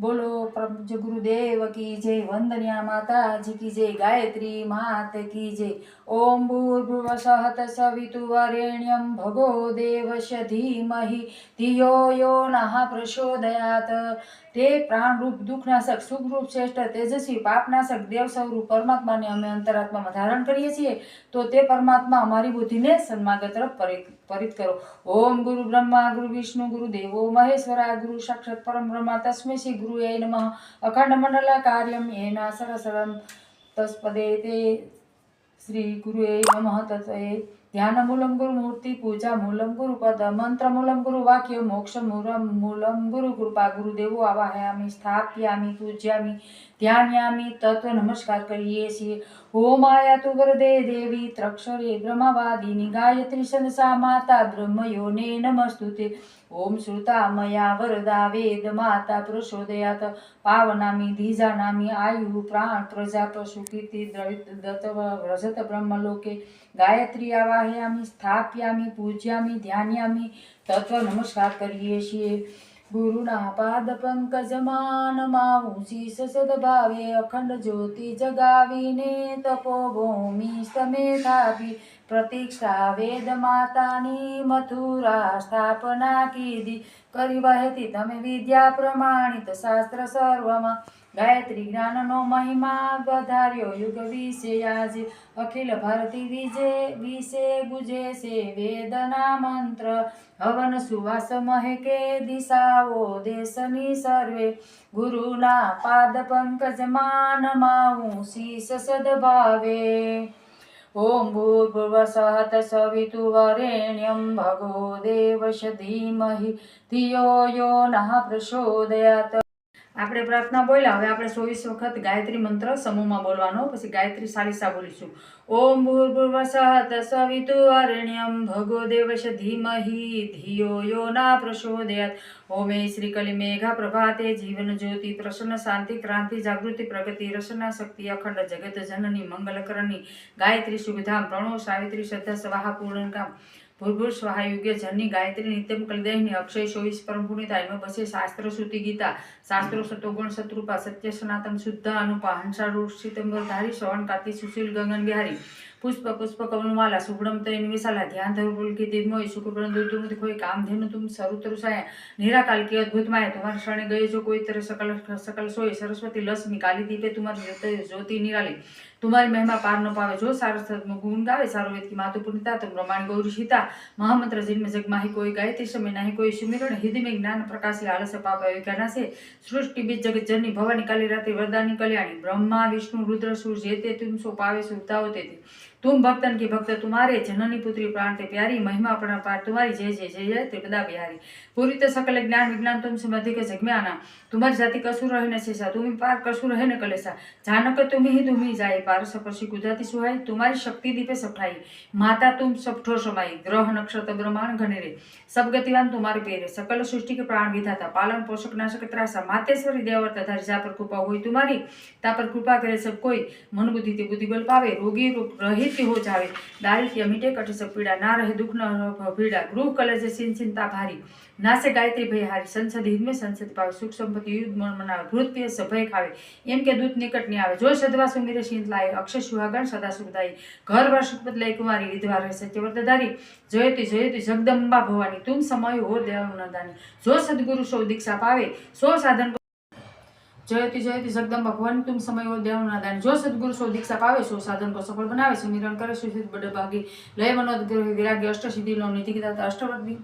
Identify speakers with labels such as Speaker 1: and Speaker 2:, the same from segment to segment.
Speaker 1: બોલો પ્રભુ ગુરુદેવ કી જય વંદન્યા માતાજી કી જય ગાયત્રી માત કી જય. ઓમ ભૂર્ભુવ સહત સવિતુવરેણ્યમ ભગો દેવસ્ય ધીમહી ધિયો યો નઃ પ્રચોદયાત. તે પ્રાણરૂપ, દુઃખનાશક, સુખરૂપ, શ્રેષ્ઠ, તેજસ્વી, પાપનાશક દેવ સ્વરૂપ પરમાત્માને અમે અંતરાત્મામાં ધારણ કરીએ છીએ. તો તે પરમાત્મા અમારી બુદ્ધિને સન્માર્ગ તરફ પરિત કરો. ઓમ ગુરુ બ્રહ્મા, ગુરુ વિષ્ણુ, ગુરુ દેવો, મહેશ્વરા, ગુરુ સાક્ષાત પરમ બ્રહ્મા, તસ્મે શ્રી ગુરુ એ નમ. અખંડ મંડળ કાર્યમ એના સરસરમ તસ્પદે તે શ્રી ગુરુ એ નમ તત્વે ધ્યાન મૂલમ ગુરુ મૂર્તિ પૂજા મૂલમ ગુરુ પદ મંત્ર મૂલમ ગુરુ વાક્ય મોક્ષ મૂલમ મૂલમ ગુરુ કૃપા, ગુરુદેવો આવાહયામી, સ્થાપ્યામી, પૂજ્યામી ધ્યાનયામી તત્વ નમસ્કાર કરીએ છીએ ઓમ આયા વરદે દેવી ત્રક્ષરે બ્રહ્મવાદિની ગાયત્રી સંદસા માતા બ્રહ્મયોને નમસ્તુતે ઓમ શ્રુતા મયા વરદા વેદ માતા પ્રસોદયાત પાવનામી ધીજાનામી આયુ પ્રાણ પ્રજા પશુ કીર્તિ દત્ત રજત બ્રહ્મલોકે ગાયત્રી આવાહયામી સ્થાપ્યામી પૂજ્યામી ધ્યાનયામી તત્વ નમસ્કાર કરીએ છીએ ગુરુના પાદ પંકજમાનમાં સદ સદભાવે અખંડ જ્યોતિ જગાવીને તપોભૂમિ સમેધાવી પ્રતીક્ષા વેદ માતાની મથુરા સ્થાપના કીધી. કરી વહેતી તમે વિદ્યા પ્રમાણિત શાસ્ત્ર સર્વમાં. ગાયત્રી જ્ઞાનનો મહિમા વધાર્યો. યુગ વિશે આજે અખિલ ભારતી વિજે વિશે ગુજે છે વેદના મંત્ર. હવન સુવાસ મહેકે દિશાઓ દેશની સર્વે. ગુરુના પાદ પંકજ માનમાં હું શીશ સદભાવે. ભૂર્ભુવ સહત સવિતુવરેણ્યમ ભગો દેવશ ધીમહિ. ધિયો યો નઃ પ્રચોદયાત. આપણે પ્રાર્થના બોલ્યા, હવે આપણે ચોવીસ વખત ગાયત્રી મંત્ર સમૂહમાં બોલવાનો, પછી ગાયત્રી સાલિસા બોલીશું. ઓમ ભૂર્ભુવ સહત સવિતુવરેણ્યમ ભગો દેવશ ધીમહી, ધિયો યો ના પ્રચોદયાત. ઓમે શ્રી કલી મેઘા પ્રભાતે જીવન જ્યોતિ, પ્રસન્ન શાંતિ, ક્રાંતિ, જાગૃતિ, પ્રગતિ, રસના શક્તિ, અખંડ જગત, જનની મંગલકરની ગાયત્રી સુવિધામ પ્રણો સાવિત્રી, શ્રદ્ધા, સ્વાહા પૂર્ણકામ ભૂલભૂલ સહાયુગ્ય જનની ગાયત્રી નિત્યમ કલદેહની અક્ષય ચોવીસ પરમ પુણ્યતા પછી શાસ્ત્ર શ્રુતિ ગીતા, શાસ્ત્રો સતોગુણ સતરૂપા, સત્ય સનાતન શુદ્ધ અનુપા હંસા રૂષિતંબર ધારી, શ્રવણ કાતી સુશીલ ગગન બિહારી, પુષ્પ પુષ્પ કમલમાલા સુગણમ તય નિવેશાલા ધ્યાન ધર પુલકી દિગ્મય શુક્રગ્રહ દુર્દુમત કોઈ કામધેનુ તુમ સરુતરુ સાયા નિરાકાલ કે અદ્ભુતમાય તમાર શરણે ગયો જો કોઈ તર સકલ સકલ સોય, સરસ્વતી લસ નિકાલી દીપે તુમાર જ્યોતિ નિરાલી. તુમારી મહિમા પાર ન પાવે જો સારસ્વતનું ગુણ ગાવે, સારો વેદકી માતુપુનિતા તો રમાણી ગૌરી સીતા, મહામંત્ર જન્મ જગમાહી કોઈ ગાયતી સમય નાહી કોઈ સુમિરણ હિદમે જ્ઞાન પ્રકાશી આળસ પાપ વિજ્ઞાના છે સૃષ્ટિ બીજ જગત જનની ભવાની કાલી રાત્રિ વરદાની કલ્યાણી, બ્રહ્મા, વિષ્ણુ, રુદ્ર, સુર, જે તે તુમ સો પાવે સુતાઓ તેથી तुम सो पावे सुरताओ ते तुम भक्तन की भक्त तुम्हारे जननी पुत्री प्राण ते प्यारी महिमा अपना पार तुम्हारी जय जय जय जय त्रिपदा बिहारी पूरी तो सकल ज्ञान विज्ञान तुमसे अधिक जग में आना तुम्हारी जाति कसुर रहे न शेषा तुम्ही पार कसुर रहे न कलेसा जानक तुम्ही ही तुम्ही जाए पार सपर्शी गुजराती सुहाई तुम्हारी शक्ति दीपे सठाई माता तुम सब ठो समाई ग्रह नक्षत्र ब्रह्मांड घने रे सब गतिवान तुम्हारे पेरे सकल सृष्टि के प्राण विधाता पालन पोषक नाशक त्रासा मातेश्वरी देवर तथा जा पर कृपा हुई तुम्हारी ता पर कृपा करे सब कोई मन बुद्धि ते बुद्धि बल पावे रोगी रोग रहित हो जावे दारिद्र्य मिटे कटे सब पीड़ा ना रहे दुख न रहे पीड़ा गृह कलज सिन चिंता भारी નાસે ગાયત્રી ભય હારી સંસદ હિત મેં સંસદ પાવે સુખ સંપત્તિ યુદ્ધ મન મનાવે ભૂત પીએ સભય ખાવે એમ કે દૂત નિકટ ની આવે જો સદવા સુમિરે શીત લાય અક્ષય સુહાગણ સદા સુખદાયી ઘર વાર સુખપત લઈ કુમારી વિધવા રહે સત્યવ્રતધારી જયતી જયતી જગદંબા ભવાની તુમ સમય હો દેવ નદાની જો સદગુરુ સૌ દીક્ષા પાવે સો સાધન જયતી જયતી જગદંબા ભવન તુમ સમયો દેવના દાન. જો સદગુરુ સો દીક્ષા પાવે સો સાધન કો સફળ બનાવે છે મિરણ કરે સુસિત બડ ભાગી. લય મનોદ ગ્રહ વિરાગ્ય અષ્ટ સિદ્ધિ નો નીતિ ગીતા અષ્ટવર્ગી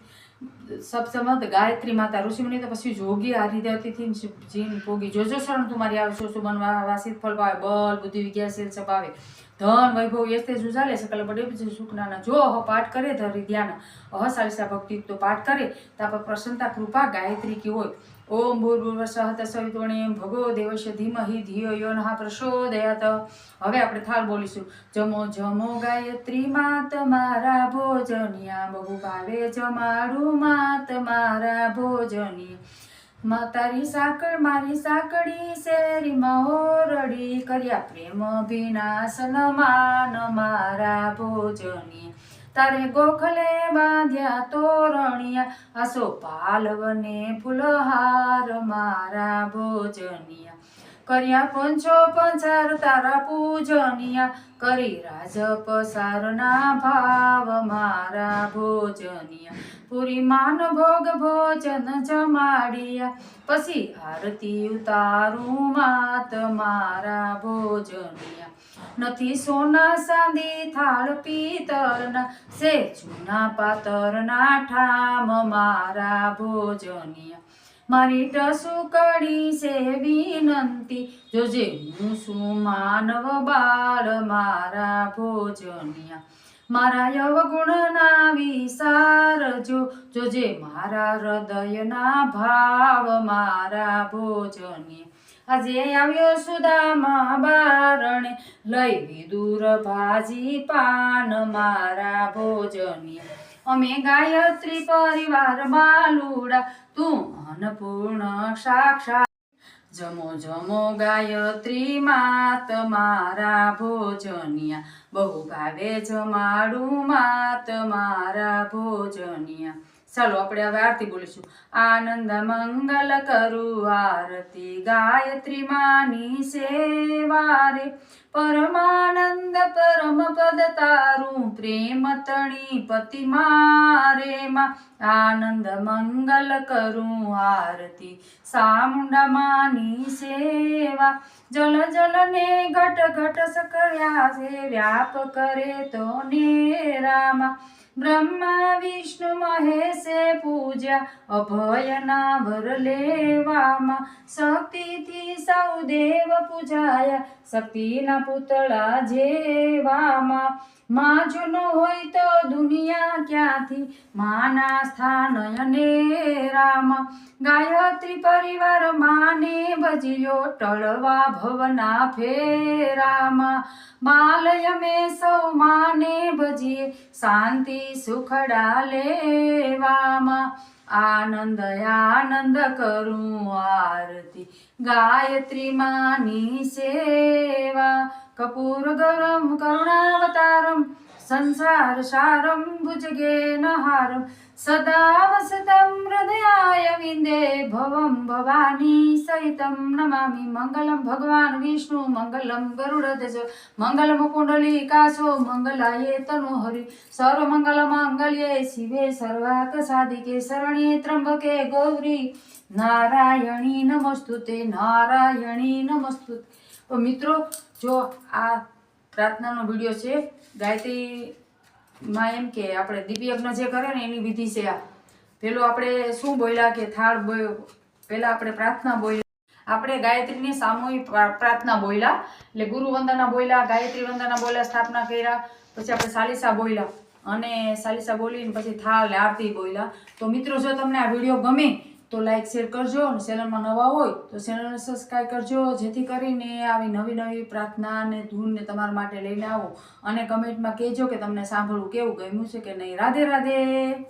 Speaker 1: સપ્તમત ગાયત્રી માતા ઋષિમુનિ તો પછી જોગી આદિદેવતીથી જીન ભોગી. જો જો શરણ તુમારી આવે સો સુમન વાસિત ફળ પાવે બલ બુદ્ધિ, વિજ્ઞાન, શીલ સપાવે ધન, વૈભવ યસ્તે જુઝાલે સકલ બડે સુખનાના. જો અહ પાઠ કરે ધરી ધ્યાન, અહ સાલિસા ભક્તિ તો પાઠ કરે તાપ પ્રસન્નતા, કૃપા, ગાયત્રી કી હોય. ઓમ ભૂર્ભુવ સહત સવિતોણીમ ભગો દેવસ્ય ધીમહિ ધિયો યો નઃ પ્રચોદયાત. હવે આપણે થાળ બોલીશું. જમો જમો ગાયત્રી માત મારા ભોજનિયા. બહુ ભાવે જમાડું માત મારા ભોજનિયા. માં તારી સાકળ, મારી સાકડી શેરીમાં ઓરડી કર્યા પ્રેમ વિનાશન માન મારા ભોજની. તારે ગોખલે બાંધ્યા તોરણિયા, આસો પાલવને ફૂલહાર મારા ભોજનિયા. કર્યા પંચો પંચાર તારા પૂજનિયા, કરી રાજ પસારના ભાવ મારા ભોજનિયા. પૂરી માન ભોગ ભોજન જમાડિયા. પછી આરતી ઉતારું માત મારા ભોજનિયા. નથી સોના સાંદી થાળ પિત્તળના સે જૂના પાતરના ઠામ મારા ભોજનિયા. મારી ટસુ કડી છે વિનંતી, જોજે હું શું માનવ બાળ મારા ભોજનિયા. મારા યવગુણના વિસાર જો જોજે મારા હૃદયના ભાવ મારા ભોજનિયા આજે આવ્યો સુદામા બારણે, લઈ વિદુર ભાજી પાન મારા ભોજનિયા અમે ગાયત્રી પરિવાર બાલુડા, તું અન્નપૂર્ણ સાક્ષાત જમો જમો ગાયત્રી માત મારા ભોજનિયા. બહુ ભાવે જમાડું માત મારા ભોજનિયા. ચાલો આપણે હવે આરતી બોલીશું. આનંદ મંગલ કરું આરતી ગાયત્રી માની સેવા રે. પરમાનંદ પરમ પદ તારું પ્રેમ તણી પતિ મારે માં. આનંદ મંગલ કરું આરતી. સામુંડા માની સેવા. જલ જલ ને ઘટ ઘટ સકળ્યા છે, વ્યાપ કરે તો ને રામા બ્રહ્મા, વિષ્ણુ, મહેશે પૂજ્યા અભયના વર લેવામાં. શક્તિથી સૌ દેવ પૂજાયા, શક્તિના પુતળા જેવામાં. માં જૂનો હોય તો દુનિયા ક્યાંથી? માના સ્થાન અને રામ. ગાયત્રી પરિવાર માને ભજ્યો, ટળવા ભવના ફેરામાં. બાલય મેં સૌ માને ભજીએ શાંતિ સુખડા લેવામાં આનંદ આનંદ કરું આરતી. ગાયત્રી માની સેવા કપૂર ગરમ કરુણાવતારમ સંસાર સારમ ભુજગે નહારમ સદા વસતમ હૃદયાય વિંદે ભવમ ભવાની સહિતમ નમામિ મંગલમ ભગવાન વિષ્ણુ મંગલમ ગરુડધજ મંગલમ કુંડલી કાશો મંગલાયે તનો હરિ સર્વ મંગલ માંગલ્યે શિવે સર્વાક સાધિકે શરણ્યે ત્રંબકે ગૌરી નારાયણી નમસ્તુતે નારાયણી નમસ્તુતે મિત્રો જો આ પ્રાર્થનાનો વીડિયો છે. ગાયત્રી માં એમ કે આપણે દિવ્યજ્ઞ જે કરે ને એની વિધિ છે આ. પેલું આપણે શું બોલ્યા કે થાળ બોલ્યો પહેલાં આપણે પ્રાર્થના બોલ્યા આપણે ગાયત્રીની સામૂહિક પ્રાર્થના બોલ્યા. એટલે ગુરુ વંદના બોલ્યા, ગાયત્રી વંદના બોલ્યા, સ્થાપના કર્યા. પછી આપણે સાલિસા બોલ્યા. અને સાલિસા બોલીને પછી થાળ આરતી બોલ્યા. તો મિત્રો, જો તમને આ વીડિયો ગમે તો લાઈક શેર કરજો અને ચેનલમાં નવા હોય તો ચેનલને સબસ્ક્રાઈબ કરજો, જેથી કરીને આવી નવી નવી પ્રાર્થના અને ધૂનને તમારા માટે લઈને આવો. અને કમેન્ટમાં કહેજો કે તમને સાંભળવું કેવું ગમ્યું છે કે નહીં. રાધે રાધે!